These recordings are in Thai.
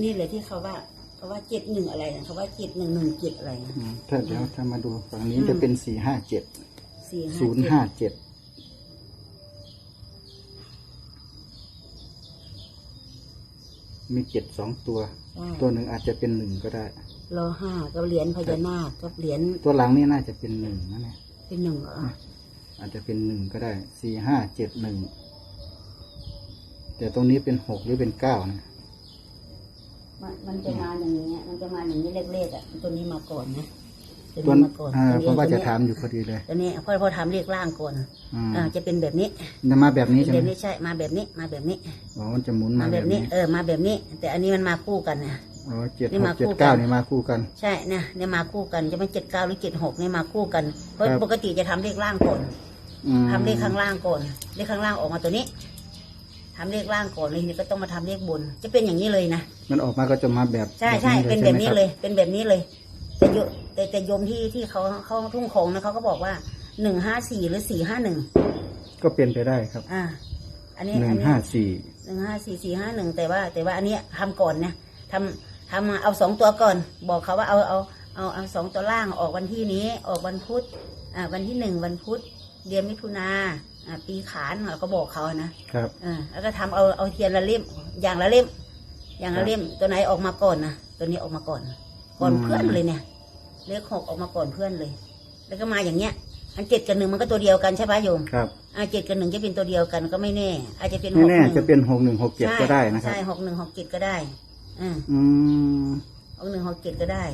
นี่เลยที่เขาว่าเขาว่าเจ็ดหนึ่งอะไรนะเขาว่าเจ็ดหนึ่งหนึ่งเจ็ดอะไรนะอืมถ้าเดี๋ยวถ้ามาดูฝั่งนี้จะเป็นสี่ห้าเจ็ดสี่ห้าศูนย์ห้าเจ็ดมีเจ็ดสองตัวใช่ตัวหนึ่งอาจจะเป็นหนึ่งก็ได้ รอห้ากับเหรียญพญานาคกับเหรียญตัวหลังนี่น่าจะเป็นหนึ่งนะเนี่ยเป็นหนึ่งเหรออาจจะเป็นหนึ่งก็ได้สี่ห้าเจ็ดหนึ่งแต่ตรงนี้เป็นหกหรือเป็นเก้านะ มันมันจะมาอย่างนี้มันจะมาอย่างนี้เลขๆอะตัวนี้มาก่อนนะตัวตัวนี้มาก่อนอ่าตัวนี้เพราะว่าจะตัวนี้ถามอยู่พอดีเลย ตัวนี้พ่อพ่อทำเลขล่างก่อนอืม อ่าจะเป็นแบบนี้จะมาแบบนี้ใช่ไหแบมบนี้ใช่มาแบบนี้มาแบบนี้ อ๋อมันจะหมุนมามาแบแบบบนี้ นี้เออมาแบบนี้ แต่อันนี้มันมาคู่กันนะ อ๋อเจ็ดนี่หมากเจ็ดคู่เก้ากันนี่มาคู่กัน ใช่เนี่ยเนี่ยมาคู่กันจะเป็นเจ็ดเก้าหรือเจ็ดหกเนี่ยมาคู่กันเพราะครับ ปกติจะทำเลขล่างก่อนอืมทำเลขข้างล่างก่อนเลขข้างล่างออกมาตัวนี้ ทำเลขล่างก่อนเลยทีนี้ก็ต้องมาทำเลขบน จะเป็นอย่างนี้เลยนะ มันออกมาก็จะมาแบบใช่ใช่ลยเป็นแบบนี้ใช่ไหมเลย เป็นแบบนี้เลย แต่โยแต่แต่โยมที่ที่เขาเขาทุ่งคงนะเขาก็บอกว่าหนึ่งห้าสี่หรือสี่ห้าหนึ่งก็เป็นไปได้ครับอ่า อันนี้หนึ่อังนนี้ห้าสี่หนึ่งห้าสี่สี่ห้าหนึ่งแต่ว่า แต่ว่าอันเนี้ยทำก่อนนะทำทำเอาสองตัวก่อน บอกเขาว่าเอาเอาเอาเอาสองตัวล่างออกวันที่นี้ ออกวันพุธอ่าวันที่หนึ่งวันพุธ เดือนมิถุนาอ่าปีขานเราก็บอกเขานะครับอ่าแล้วก็ทำเอาเอาเทียนละเล่ม อย่างละเล่ม อย่างละเล่ม ตัวไหนออกมาก่อนนะตัวนี้ออกมาก่อน ก่อนอืมเพื่อนเลยเนี่ยเลขหกออกมาก่อนเพื่อนเลย แล้วก็มาอย่างเงี้ย อันเจ็ดกับหนึ่งมันก็ตัวเดียวกันใช่ปะโยมครับอ่าเจ็ดกับหนึ่งจะเป็นตัวเดียวกันก็ไม่แน่ อาจจะเป็นหไม่กแน่หนึ่งจะเป็นหกหนึ่งหกเจ็ดก็ได้นะครับใช่หกหนึ่งหกเจ็ดก็ได้อืมอืมหกหนึ่งหกเจ็ดก็ได้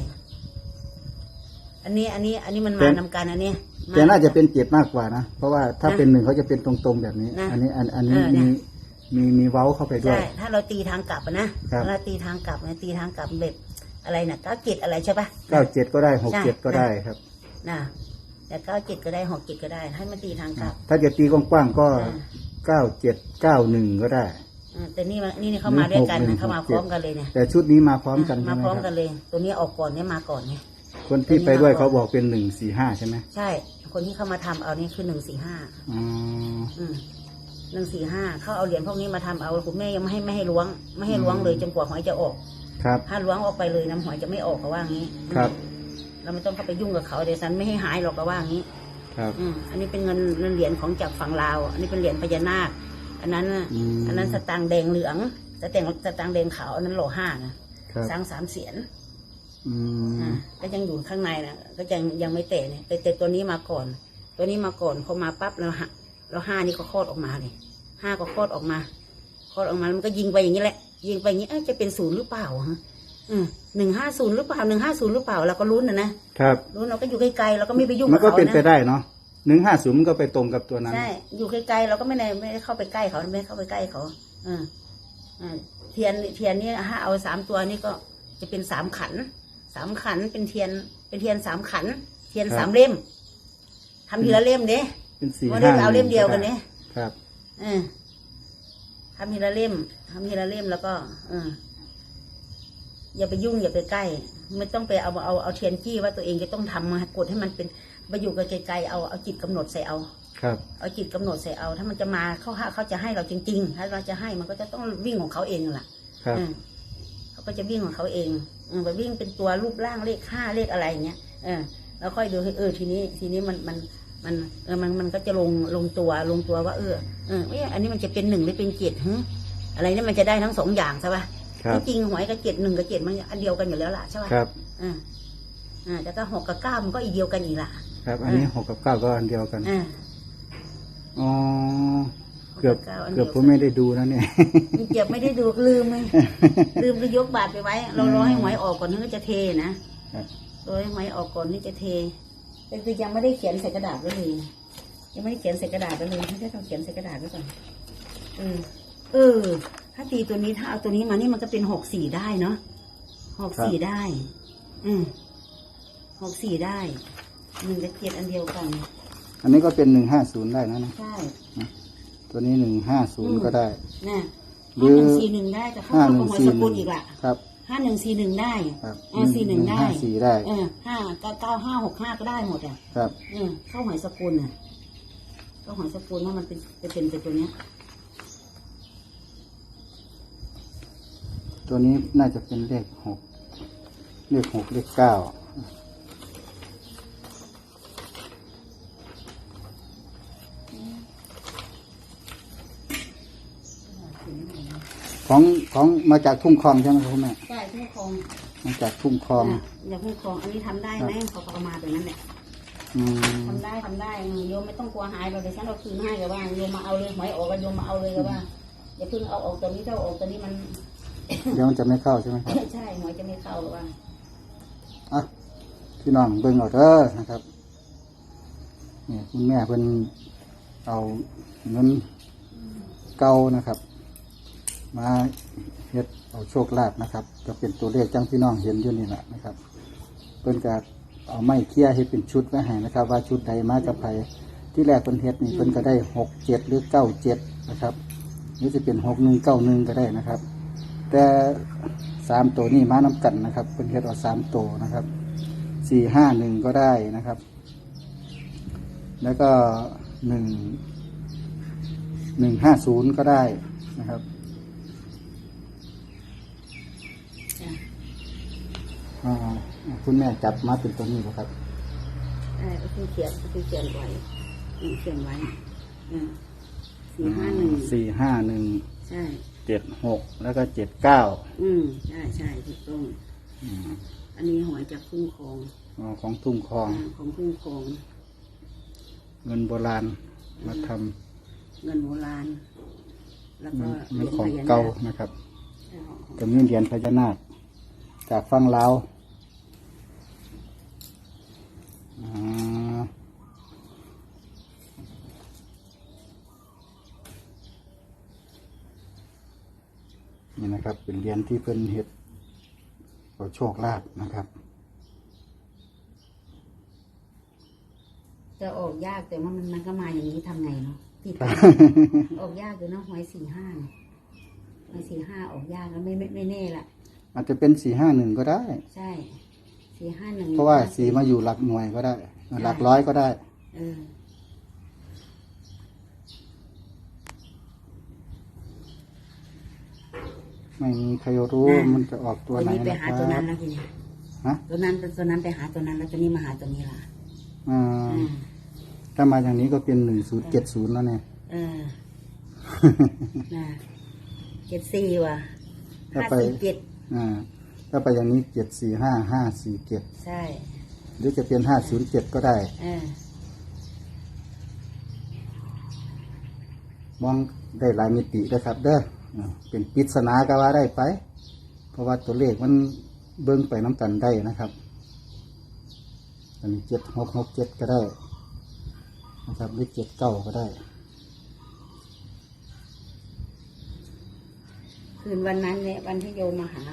อันนี้อันนี้ อันนี้มันแต่มานำกันอันเนี้ยม แต่น่าจะเป็นเจ็ดมากกว่านะ เพราะว่าถ้านะเป็นหนึ่งเขาจะเป็นตรงๆแบบนี้ นะอันนี้อันอันนี้เออเนี่มีย มีมีเว้าเข้าไปด้วยใช่ถ้าเราตีทางกลับอะนะครับถ้าเราตีทางกลับนะตีทางกลับแบบอะไรนะเก้าเจ็ดอะไรใช่ปะ เก้าเจ็ดก็ได้หกใช่เจ็ดก็ได้ครับ นะแต่เก้าเจ็ดก็ได้หกเจ็ดก็ได้ ให้มันตีทางกลับ ถ้าจะตีกว้างๆก็อ่า เก้าเจ็ดเก้าหนึ่งก็ได้ อ่าแต่นี่มันนี่เขามาด้วยกันหนึ่นะงหกหนึ่ง เขามาพร้อมกันเลยเนี่ยแต่ชุดนี้มาพร้อมกันมาใช่ไหมพร้อมคกัรับนเลย ตัวนี้ออกก่อนเนี่ยมาก่อนเนี่ย คนที่ตัวนี้ไปด้วยมาก่อนเขาบอกเป็นหนึ่งสี่ห้าใช่ไหมใช่ คนที่เข้ามาทำเอานี่คือหนึ่งสี่ห้าอ๋ออืมหนึ่งสี่ห้าเขาเอาเหรียญพวกนี้มาทำเอาคุณแม่ยังไม่ให้ไม่ให้ล้วง ไม่ให้ล้วงเลยจนกว่าหวยจะออก ครับ ถ้าล้วงออกไปเลยน้ำหวยจะไม่ออกก็ว่างี้ ครับ เราไม่ต้องเข้าไปยุ่งกับเขาเดี๋ยวฉันไม่ให้หายหรอกก็ว่างี้ ครับอืมอันนี้เป็นเงินเงินเหรียญของจากฝั่งลาว อันนี้เป็นเหรียญพญานาค อันนั้นน่ะอืมอันนั้นสตางค์แดงเหลืองสตางค์สตางค์แดงขาวอันนั้นโลห้านะครับสร้างสามเสียน อืมอ่าก็ยังอยู่ข้างในนะก็ยังยังไม่เตะเนี่ยแต่แต่ตัวนี้มาก่อน ตัวนี้มาก่อนพอมาปั๊บแล้วฮะแล้วห้านี่ก็คลอดออกมาเลยห้าก็คลอดออกมาคลอดออกมามันก็ยิงไปอย่างนี้แหละ ยิงไปอย่างนี้เอ๊ะจะเป็นศูนย์หรือเปล่าฮะอืมหนึ่งห้าศูนย์หรือเปล่าหนึ่งห้าศูนย์หรือเปล่าเราก็ลุ้นนะนะครับ ลุ้นเราก็อยู่ไกลๆเราก็ไม่ไปยุ่งมักับนก็เขาเป็นไปนะได้เนาะหนึ่งห้าศูนย์มันก็ไปตรงกับตัวนั้น ใช่อยู่ไกลๆเราก็ไม่ได้ไม่ได้เข้าไปใกล้เขาไม่ได้เข้าไปใกล้เขาอืมอ่าเทียนเทียนนี่ถ้าเอาสามตัวนี่ก็จะเป็นสามขันสามขันเป็นเทียน เป็นเทียนสามขัน เทียนสามเล่มทำทีละเล่มเด้เป็นสี่ไม่ห้าได้เอาเล่มเดียวกันเนี่ยครับเออทำทีละเล่มทำทีละเล่มแล้วก็ เออ อย่าไปยุ่งอย่าไปใกล้ ไม่ต้องไปเอาเอาเอาเทียนจี้ว่าตัวเองจะต้องทำมากดให้มันเป็นไปอยู่กับไกลๆเอาเอาจิตกำหนดใส่เอาครับ เอาจิตกำหนดใส่เอา ถ้ามันจะมาเขาหาเขาจะให้เราจริงๆ ถ้าเราจะให้มันก็จะต้องวิ่งของเขาเองล่ะ ครับเออเขา ก็จะวิ่งของเขาเองเออไปวิ่งเป็นตัวรูปร่างเลขห้าเลขอะไรอย่างเงี้ยเออแล้วค่อยดูให้เออทีนี้ ทีนี้มันมันมันเออมันมันก็จะลงลงตัวลงตัวว่า เออเออเอยอันนี้มันจะเป็นหนึ่งหรือเป็นเจ็ดฮึอะไรเนี่ยมันจะได้ทั้งสองอย่างใช่ปะครับที่จริงหวยกับเจ็ดหนึ่งกับเจ็ดมันอันเดียวกันอยู่แล้วล่ะใช่ปะครับอ่าอ่าแต่ก็หกกับเก้ามันก็อีกเดียวกันอีกล่ะ ครับ อันนี้หกกับเก้าก็อันเดียวกันอ่าอ๋อ เกือบหกับนเกือบดียวผมไม่ได้ดูนะเนี่ย เก็บไม่ได้ดูลืมไหมลืมก็ยกบาทไปไว้ เรารอให้หวยออกก่อนถึงจะเทนะครับ รอให้หวยออกก่อนที่จะเทแต่คือยังไม่ได้เขียนใส่กระดาษไว้เลย ยังไม่ได้เขียนใส่กระดาษไว้เลยถ้าจะต้องเขียนใส่กระดาษไว้ก่อนเออเออ ถ้าตีตัวนี้ถ้าเอาตัวนี้มานี่มันก็เป็นหกสี่ได้เนาะหกสี่ได้ อืมหกสี่ได้หนึ่งกับเจ็ดอันเดียวกัน อันนี้ก็เป็นหนึ่งห้าศูนย์ได้นะนะใช่ ตัวนี้หนึ่งห้าศูนย์ก็ได้ น่ะหรืห้าอ หนึ่งสี่หนึ่งได้แต่เข้าห้ากับหนึ่งหวยสี่สหกุนึ่ลงอีกละครับ ห้าหนึ่งสี่หนึ่งได้ครับเออสี่หนึ่งได้ห้าสี่ได้ เออห้าเก้าเก้าห้าหกห้าก็ได้หมดอะครับ เออเข้าหอยสกุลอะเข้าหอยสกุลว่ามันเป็นเป็นเป็นตัวเนี้ยตัวนี้น่าจะเป็นเลขหกเลขหกเลขเก้า ของของมาจากทุ่งคลองใช่ไหมครับคุณแม่ใช่ทุ่งคลองมาจากทุ่งคลองอะอย่าทุ่งคลองอันนี้ทำได้ไหมเขาก็เอามาตัวนั้นแหละอืมทำได้ทำได้โยมไม่ต้องกลัวหายเราเดี๋ยวฉันเอาคืนให้กับว่าโยมมาเอาเลยหมายออกกันโยมมาเอาเลยกับว่าอย่าเพิ่งเอาออกตัวนี้ถ้าเอาออกตัวนี้มันเดี๋ยวมันจะไม่เข้าใช่ไหมครับใช่หมายจะไม่เข้าหรอกว่าอะพี่น้องเบิ่งเอาเด้อนะครับเนี่ยคุณแม่เพิ่นเอาเงินเก่านะครับ มาเฮ็ดเอาโชคลาภนะครับจะเป็นตัวเลขจังพี่น้องเห็นอยู่นี่แหละนะครับเพิ่นก็เอาไม้เคี่ยให้เป็นชุดไว้ให้นะครับ ว่าชุดใดมากับไผที่แรกเพิ่นเฮ็ดนี่เพิ่นก็ได้หกเจ็ดหรือเก้าเจ็ดนะครับหรือจะเป็นหกหนึ่งเก้าหนึ่งก็ได้นะครับ แต่สามตัวนี่มาน้กันนะครับเพิ่นเฮ็ดเอาสามตัวนะครับสี่ห้าหนึ่งก็ได้นะครับ แล้วก็หนึ่งหนึ่งห้าศูนย์ก็ได้นะครับ จ้ะ อ่าคุณแม่จับมาเป็นตัวนี้บ่ครับเออก็คือเขียนก็คือเขียนไว้อืมเขียนไว้อืมสี่ห้าหนึ่งสี่ห้าหนึ่งใช่ เจ็ดหกแล้วก็เจ็ดเก้าอืมใช่ใช่ถูกต้องอันนี้หอยจากคุ้งคลองของทุ่งคลองอ่าของคุ้งคลองเงินโบราณมาทเงินโบราณ แล้วำก็มันเหรียญของพญานาเก่าคนะครับใช่ของของ จะมีเหรียญพญานาค จากฝั่งลาวอ่านี่นะครับ เป็นเหรียญที่เพิ่นเฮ็ดเอาโชคลาภนะครับ จะออกยากแต่ว่ามันมันก็มาอย่างนี้ทำไงเนาะติดออกยากอยู่เนอะหวยสี่ห้าเนี่ยหวยสี่ห้าออกยากแล้วไม่ไม่ไม่แน่ละ อาจจะเป็นสี่ห้าหนึ่งก็ได้ ใช่สี่ห้าหนึ่งเพราะว่าสีมาอยู่หลักหน่วยก็ได้ หลักร้อยก็ได้เออไม่มีใครรู้มันจะออกตัวตัวไหนนี้ไปนะหาคตัวรันั้บนแล้วทีนี้ฮะตัวนั้นตัวนั้นไปหาตัวนั้นแล้วตัวนี้มาหาตัวนี้ละอ่าอืมถ้ามาอย่างนี้ก็เป็นหนึ่งศูนย์เจ็ดศูนย์แล้วเนี่ยเออนะเจ็ดสี่ว่ะถ้าห้าไปสี่เจ็ด อ่าถ้าไปอย่างนี้เจ็ดสี่ห้าห้าสี่เจ็ดใช่หรือจะเป็นห้าศูนย์เจ็ดก็ได้ เออมองได้หลายมิตินะครับ เด้ออ่าเป็นปริศนาก็ว่าได้ไป เพราะว่าตัวเลขมันเบิ้งไปน้ำกันได้นะครับ อันนี้เจ็ดหกหกเจ็ดก็ได้ นะครับหรือเจ็ดเก้าก็ได้ คืนวันนั้นเนี่ยวันที่โยมมาหา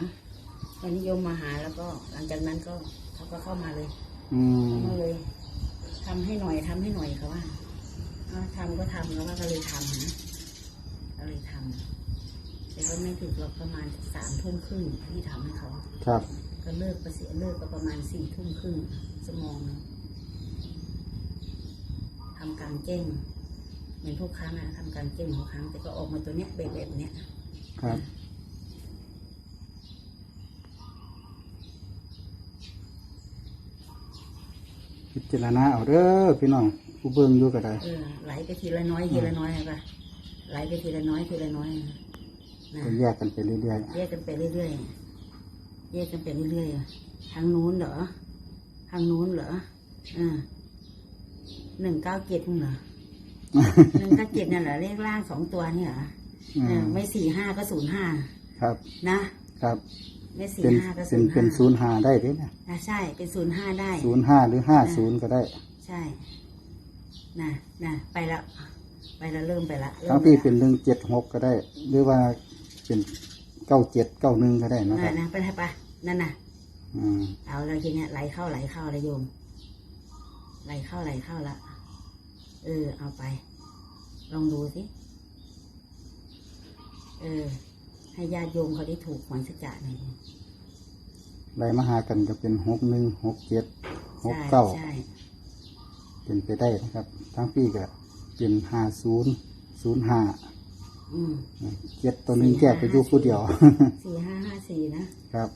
วันที่โยมมาหาแล้วก็ หลังจากนั้นก็เขาก็เข้ามาเลยอืมเข้ามาเลยทำให้หน่อยทำให้หน่อยเขาว่าเอาทำก็ทำแล้วว่าก็เลยทำนะก็เลยทำแต่ก็ไม่ถึงหรอกประมาณสามทุ่มครึ่งที่ทำให้เขาครับ ก็เลิกไปเสียเลิกก็ประมาณสี่ทุ่มครึ่งชั่วโมงหนึงทำกลารเจ้งเหมือนทุกครั้งอะทำกลารเจ้งทุกครั้งแต่ก็ออกมาตัวเนี้ยแบบแบบเนี้ย ครับพิจารณาเอาเด้อพี่น้องผู้เบิ่งอยู่ก็ได้เออไหลไปทีละน้อยทีละน้อยอะป่ะไหลไปทีละน้อยทีละน้อยนะก็แยกกันไปเรื่อยแยกกันไปเรื่อยๆแยกกันไปเรื่อยๆอะทางนู้นเหรอทางนู้นเหรออ่าหนึ่งเก้าเจ็ดเหรอหนึ่งเก้าเจ็ดนั่นเหรอเลขล่างสองตัวนี่เหรอ ๆอืเออมไม่สี่ห้าก็ศูนย์ห้าครับ นะครับ ไม่สี่เป็นห้าก็เป็ศูนนย์เป็นห้าศูนย์ห้าได้เด้นะอะใช่เป็นศูนย์ห้าได้ ศูนย์ห้าหรือห้าศูนย์ก็ได้ ใช่น่ะน่ะไปแล้วไปแล้วเริ่มไปละริ่มทั้งไปพี่ละเป็นหนึ่งเจ็ดหกก็ได้ หรือว่าเป็นเก้าเจ็ดเก้าหนึ่งก็ได้นะคน่ะรับนะไปไปนั่นน่ะ อืมเอาเลยทีเนี้ยไหลเข้าไหลเข้าเลยโยม ไหลเข้าไหลเข้าละเออ เอาไป ลองดูสิ เออ ให้ญาติโยมเขาได้ถูกหวยสักจ่าหน่อยไล่มาหากันก็เป็นหกหนึ่งหกเจ็ดหกใช่เก้าใช่เป็นไปได้นะครับ ทั้งพี่ก็เป็นห้าศูนย์ศูนย์ห้าออืมเจ็ดตัวหนึงแก้ไปอยู่ผู้เดียวสี่ห้าห้าสี่นะครับ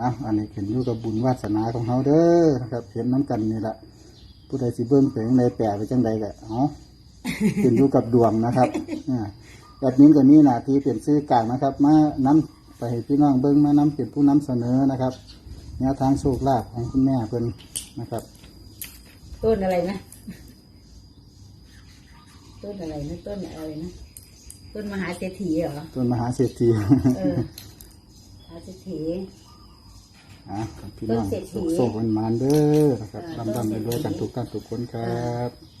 นะอันนี้เห็นอยู่กับบุญวาสนาของเขาเด้อนะครับ เห็นน้ำกันนี่แหละผู้ใดสิเบิ่งไปจังใดแปลไปจังใดก็เอา ขึ้นอยู่กับดวงนะครับอ่าแบบนี้กับนี้หนาที่เปลี่ยนซื้อกลางนะครับ มานํไปให้พี่น้องเบิ่งมานํเป็นผู้นำเสนอนะครับแนวทางโชคลาภของคุณแม่เพิ่นนะครับ ต้นอะไรนะ ต้นอะไรนะต้นอะไรนะต้นมหาเศรษฐีเหรอต้นมหาเศรษฐีเออมหาเศรษฐีอะพี่น้องต้นเศรษฐีโศกมันมานๆเด้อนะครับเออลำต้นลำเศรษฐีรวยๆกันทุกท่านทุกคนครับ